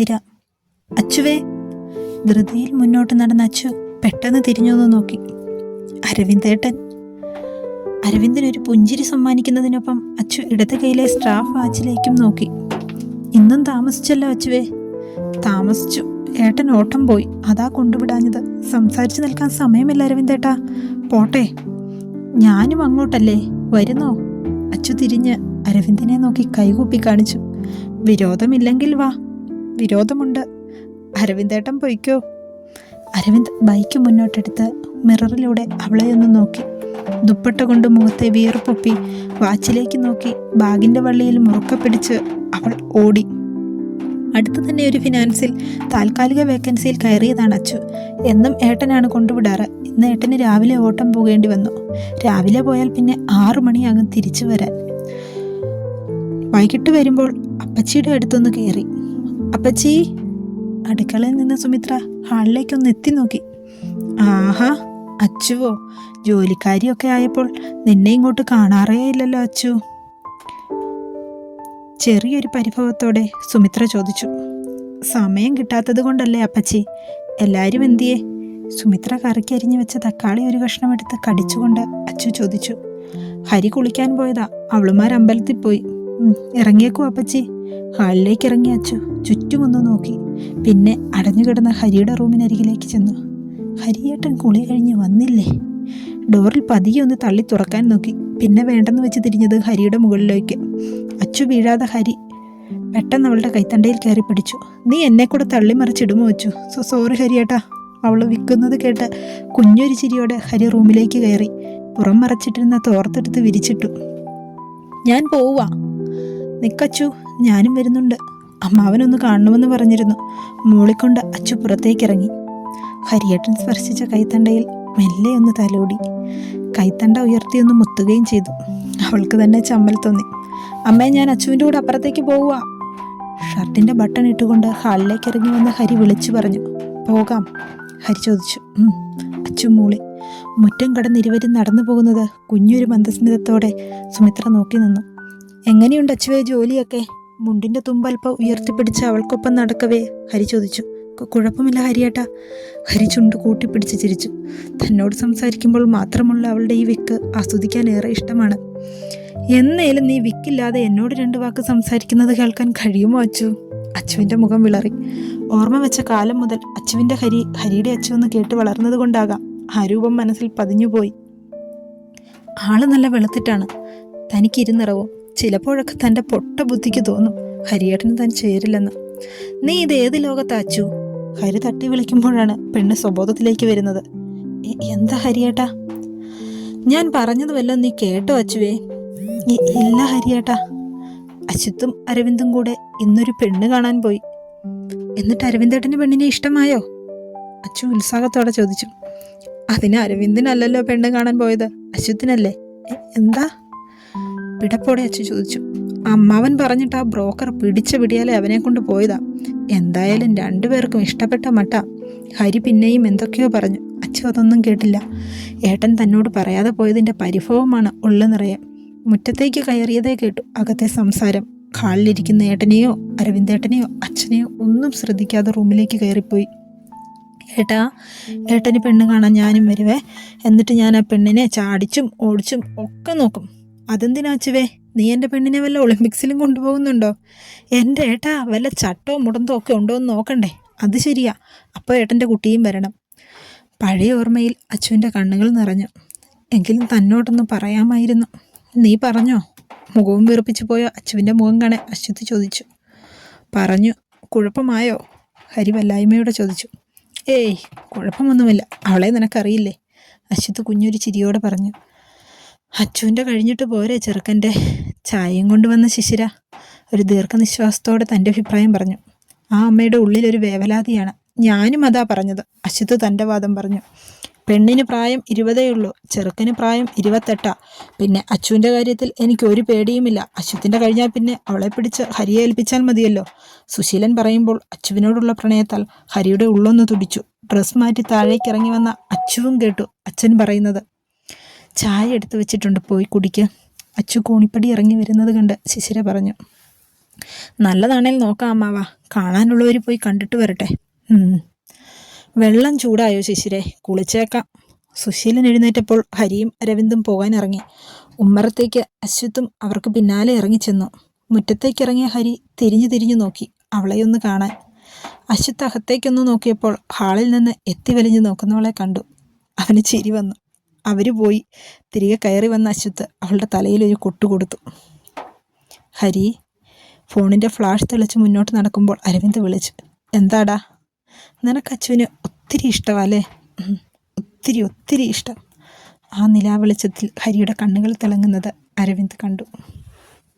ഇര അച്ചുവേ ധൃതിയിൽ മുന്നോട്ട് നടന്ന അച്ചു പെട്ടെന്ന് തിരിഞ്ഞൊന്ന് നോക്കി. അരവിന്ദേട്ടൻ. അരവിന്ദനൊരു പുഞ്ചിരി സമ്മാനിക്കുന്നതിനൊപ്പം അച്ചു ഇടത് കൈയിലെ സ്റ്റാഫ് വാച്ചിലേക്കും നോക്കി. ഇന്നും താമസിച്ചല്ലോ അച്ചുവേ. താമസിച്ചു. ഏട്ടൻ ഓട്ടം പോയി. അതാ കൊണ്ടുവിടാഞ്ഞത്. സംസാരിച്ചു നിൽക്കാൻ സമയമില്ല അരവിന്ദേട്ടാ. പോട്ടെ. ഞാനും അങ്ങോട്ടല്ലേ. വരുന്നോ? അച്ചു തിരിഞ്ഞ് അരവിന്ദനെ നോക്കി കൈകൂപ്പി കാണിച്ചു. വിരോധമില്ലെങ്കിൽ വാ. വിരോധമുണ്ട്. അരവിന്ദേട്ടൻ പൊയ്ക്കോ. അരവിന്ദ് ബൈക്ക് മുന്നോട്ടെടുത്ത് മിററിലൂടെ അവളെ ഒന്ന് നോക്കി. ദുപ്പട്ട കൊണ്ട് മുഖത്തെ വിയർപ്പൊപ്പി വാച്ചിലേക്ക് നോക്കി. ബാഗിന്റെ വള്ളിയിൽ മുറുക്ക പിടിച്ച് അവൾ ഓടി. അടുത്ത് തന്നെ ഒരു ഫിനാൻസിൽ താൽക്കാലിക വേക്കൻസിയിൽ കയറിയതാണ് അച്ചു. എന്നും ഏട്ടനാണ് കൊണ്ടുവിടാറ്. ഇന്ന് ഏട്ടന് രാവിലെ ഓട്ടം പോകേണ്ടി വന്നു. രാവിലെ പോയാൽ പിന്നെ ആറു മണിയാകും തിരിച്ചു വരാൻ. വൈകിട്ട് വരുമ്പോൾ അപ്പച്ചിയുടെ അടുത്തൊന്ന് കയറി. അപ്പച്ചി അടുക്കളയിൽ നിന്ന് സുമിത്ര ഹാളിലേക്കൊന്ന് എത്തി നോക്കി. ആഹാ അച്ചുവോ ജോലിക്കാരിയൊക്കെ ആയപ്പോൾ നിന്നെ ഇങ്ങോട്ട് കാണാറേ ഇല്ലല്ലോ അച്ചു. ചെറിയൊരു പരിഭവത്തോടെ സുമിത്ര ചോദിച്ചു. സമയം കിട്ടാത്തത് കൊണ്ടല്ലേ അപ്പച്ചി? എല്ലാവരും എന്തിയേ? സുമിത്ര കറിക്ക് വെച്ച തക്കാളി ഒരു കഷ്ണം എടുത്ത് കടിച്ചുകൊണ്ട് അച്ചു ചോദിച്ചു. ഹരി കുളിക്കാൻ പോയതാ അവളുമാർ അമ്പലത്തിൽ പോയി. ഇറങ്ങിയേക്കോ അപ്പച്ചി. ഹാളിലേക്ക് ഇറങ്ങി അച്ചു. ചുറ്റുമൊന്ന് നോക്കി. പിന്നെ അടഞ്ഞുകിടന്ന ഹരിയുടെ റൂമിനരികിലേക്ക് ചെന്നു. ഹരിയേട്ടൻ കുളി കഴിഞ്ഞ് വന്നില്ലേ? ഡോറിൽ പതിയെ ഒന്ന് തള്ളി തുറക്കാൻ നോക്കി. പിന്നെ വേണ്ടെന്ന് വെച്ച് തിരിഞ്ഞത് ഹരിയുടെ മുകളിലേക്ക്. അച്ചു വീഴാതെ ഹരി പെട്ടെന്ന് അവളുടെ കൈത്തണ്ടയിൽ കയറി പിടിച്ചു. നീ എന്നെ കൂടെ തള്ളി മറിച്ചിടുമോ അച്ചു? സോ സോറി ഹരിയേട്ടാ. അവൾ വിൽക്കുന്നത് കേട്ട് കുഞ്ഞൊരു ചിരിയോടെ ഹരി റൂമിലേക്ക് കയറി. പുറം മറച്ചിട്ടിരുന്ന തോർത്തെടുത്ത് വിരിച്ചിട്ടു. ഞാൻ പോവാ നിക്കച്ചു ഞാനും വരുന്നുണ്ട്. അമ്മാവനൊന്ന് കാണണമെന്ന് പറഞ്ഞിരുന്നു. മൂളിക്കൊണ്ട് അച്ചു പുറത്തേക്കിറങ്ങി. ഹരിയേട്ടൻ സ്പർശിച്ച കൈത്തണ്ടയിൽ മെല്ലെ ഒന്ന് തലോടി. കൈത്തണ്ട ഉയർത്തിയൊന്ന് മുത്തുകയും ചെയ്തു. അവൾക്ക് തന്നെ ചമ്മൽ തോന്നി. അമ്മേ ഞാൻ അച്ചുവിന്റെ കൂടെ അപ്പുറത്തേക്ക് പോവുക ഷർട്ടിന്റെ ബട്ടൺ ഇട്ടുകൊണ്ട് ഹാളിലേക്ക് ഇറങ്ങി വന്ന് ഹരി വിളിച്ചു പറഞ്ഞു. പോകാം ഹരി ചോദിച്ചു. അച്ചു മൂളി മുറ്റം കടന്നിരുവരും നടന്നു പോകുന്നത് കുഞ്ഞൊരു മന്ദസ്മിതത്തോടെ സുമിത്ര നോക്കി നിന്നു. എങ്ങനെയുണ്ട് അച്ഛവേ ജോലിയൊക്കെ? മുണ്ടിന്റെ തുമ്പൽപ്പം ഉയർത്തിപ്പിടിച്ച് അവൾക്കൊപ്പം നടക്കവേ ഹരി ചോദിച്ചു. കുഴപ്പമില്ല ഹരിയേട്ടാ. ഹരി ചുണ്ട് കൂട്ടിപ്പിടിച്ച് ചിരിച്ചു. തന്നോട് സംസാരിക്കുമ്പോൾ മാത്രമുള്ള അവളുടെ ഈ വിക്ക് ആസ്വദിക്കാൻ ഏറെ ഇഷ്ടമാണ്. എന്നേലും നീ വിക്കില്ലാതെ എന്നോട് രണ്ട് വാക്ക് സംസാരിക്കുന്നത് കേൾക്കാൻ കഴിയുമോ അച്ചു? അച്ചുവിന്റെ മുഖം വിളറി. ഓർമ്മ വെച്ച കാലം മുതൽ അച്ചുവിന്റെ ഹരി ഹരിയുടെ അച്ചു എന്ന് കേട്ട് വളർന്നത് കൊണ്ടാകാം. ആ രൂപം മനസ്സിൽ പതിഞ്ഞുപോയി. ആൾ നല്ല വെളുത്തിട്ടാണ്. തനിക്ക് ഇരുന്നിറവും ചിലപ്പോഴൊക്കെ തന്റെ പൊട്ട ബുദ്ധിക്ക് തോന്നും ഹരിയേട്ടന് താൻ ചേരില്ലെന്ന്. നീ ഇത് ഏത് ലോകത്ത് അച്ചു? ഹരി തട്ടി വിളിക്കുമ്പോഴാണ് പെണ്ണ് സ്വബോധത്തിലേക്ക് വരുന്നത്. "എ- എന്താ ഹരിയേട്ടാ? ഞാൻ പറഞ്ഞത് വല്ലതും നീ കേട്ടോ അച്ചുവേ. "ഇ- ഇല്ല ഹരിയേട്ടാ. അച്യുത്തും അരവിന്ദും കൂടെ ഇന്നൊരു പെണ്ണ് കാണാൻ പോയി. എന്നിട്ട് അരവിന്ദേട്ടന് പെണ്ണിനെ ഇഷ്ടമായോ? അച്ചു ഉത്സാഹത്തോടെ ചോദിച്ചു. അതിന് അരവിന്ദിനല്ലല്ലോ പെണ്ണ് കാണാൻ പോയത്. അച്യുത്തിനല്ലേ? "എ- എന്താ? പിടപ്പോടെ അച്ഛൻ ചോദിച്ചു അമ്മാവൻ പറഞ്ഞിട്ട് ആ ബ്രോക്കർ പിടിച്ച പിടിയാലെ അവനെ കൊണ്ട് പോയതാ? എന്തായാലും രണ്ടുപേർക്കും ഇഷ്ടപ്പെട്ട മട്ട. ഹരി പിന്നെയും എന്തൊക്കെയോ പറഞ്ഞു. അച്ഛൻ അതൊന്നും കേട്ടില്ല. ഏട്ടൻ തന്നോട് പറയാതെ പോയതിന്റെ പരിഭവമാണ് ഉള്ളു നിറയെ മുറ്റത്തേക്ക് കയറിയതേ കേട്ടു. അകത്തെ സംസാരം. ഹാളിലിരിക്കുന്ന ഏട്ടനെയോ അരവിന്ദേട്ടനെയോ അച്ഛനെയോ ഒന്നും ശ്രദ്ധിക്കാതെ റൂമിലേക്ക് കയറിപ്പോയി. ഏട്ടാ ഏട്ടന് പെണ്ണ് കാണാൻ ഞാനും വരുവേ. എന്നിട്ട് ഞാൻ ആ പെണ്ണിനെ ചാടിച്ചും ഓടിച്ചും ഒക്കെ നോക്കും. അതെന്തിനാ അച്ചുവേ? നീ എന്റെ പെണ്ണിനെ വല്ല ഒളിമ്പിക്സിലും കൊണ്ടുപോകുന്നുണ്ടോ? എന്റെ ഏട്ടാ വല്ല ചട്ടോ മുടന്തോ ഒക്കെ ഉണ്ടോ എന്ന് നോക്കണ്ടേ? അത് ശരിയാ. അപ്പോൾ ഏട്ടന്റെ കുട്ടിയും വരണം. പഴയ ഓർമ്മയിൽ അച്ചുവിന്റെ കണ്ണുകൾ നിറഞ്ഞു. എങ്കിലും തന്നോടൊന്ന് പറയാമായിരുന്നു. നീ പറഞ്ഞോ? മുഖവും വീർപ്പിച്ചു പോയോ? അച്ചുവിന്റെ മുഖം കാണാൻ അശ്വതി ചോദിച്ചു. പറഞ്ഞു. കുഴപ്പമായോ? ഹരി വല്ലായ്മയോടെ ചോദിച്ചു. ഏയ് കുഴപ്പമൊന്നുമില്ല. അവളെ നിനക്കറിയില്ലേ? അശ്വത് കുഞ്ഞൊരു ചിരിയോടെ പറഞ്ഞു. അച്ചുവിന്റെ കഴിഞ്ഞിട്ട് പോരെ ചെറുക്കന്റെ. ചായയും കൊണ്ടുവന്ന ശിശിര. ഒരു ദീർഘനിശ്വാസത്തോടെ തന്റെ അഭിപ്രായം പറഞ്ഞു. ആ അമ്മയുടെ ഉള്ളിലൊരു വേവലാതിയാണ്. ഞാനും അതാ പറഞ്ഞത്. അശ്വത് തന്റെ വാദം പറഞ്ഞു. പെണ്ണിന് പ്രായം ഇരുപതേ ഉള്ളൂ. ചെറുക്കന് പ്രായം ഇരുപത്തെട്ടാ. പിന്നെ അച്ചുവിന്റെ കാര്യത്തിൽ എനിക്ക് ഒരു പേടിയുമില്ല. അശ്വത്തിന്റെ കഴിഞ്ഞാൽ പിന്നെ അവളെ പിടിച്ച് ഹരിയെ ഏൽപ്പിച്ചാൽ മതിയല്ലോ. സുശീലൻ പറയുമ്പോൾ അച്ചുവിനോടുള്ള പ്രണയത്താൽ ഹരിയുടെ ഉള്ളൊന്ന് തുടിച്ചു. ഡ്രസ് മാറ്റി താഴേക്കിറങ്ങി വന്ന അച്ചുവും കേട്ടു അച്ഛൻ പറയുന്നത്. ചായ എടുത്തു വെച്ചിട്ടുണ്ട്. പോയി കുടിക്കുക അച്ചു കോണിപ്പടി ഇറങ്ങി വരുന്നത് കണ്ട് ശിശിര പറഞ്ഞു നല്ലതാണേൽ നോക്കാം അമ്മാവ. കാണാനുള്ളവർ പോയി കണ്ടിട്ട് വരട്ടെ. വെള്ളം ചൂടായോ ശിശിരെ? കുളിച്ചേക്കാം. സുശീലൻ എഴുന്നേറ്റപ്പോൾ ഹരിയും അരവിന്ദും പോകാൻ ഇറങ്ങി. ഉമ്മറത്തേക്ക് അശ്വത്തും അവർക്ക് പിന്നാലെ ഇറങ്ങിച്ചെന്നു മുറ്റത്തേക്ക് ഇറങ്ങിയ ഹരി തിരിഞ്ഞു തിരിഞ്ഞു നോക്കി അവളെയൊന്ന് കാണാൻ. അശ്വത്ത് അകത്തേക്കൊന്ന് നോക്കിയപ്പോൾ ഹാളിൽ നിന്ന് എത്തി വലിഞ്ഞു നോക്കുന്നവളെ കണ്ടു. അവന് ചിരി വന്നു. അവർ പോയി തിരികെ കയറി വന്ന അശ്വത്ത് അവളുടെ തലയിൽ ഒരു കൊട്ടു കൊടുത്തു. ഹരി ഫോണിന്റെ ഫ്ലാഷ് തെളിച്ച് മുന്നോട്ട് നടക്കുമ്പോൾ അരവിന്ദ് വിളിച്ചു. എന്താടാ? നിനക്ക് അച്ചുവിന് ഒത്തിരി ഇഷ്ടമല്ലേ ഒത്തിരി ഒത്തിരി ഇഷ്ടം. ആ നിലാവെളിച്ചത്തിൽ ഹരിയുടെ കണ്ണുകൾ തിളങ്ങുന്നത് അരവിന്ദ് കണ്ടു.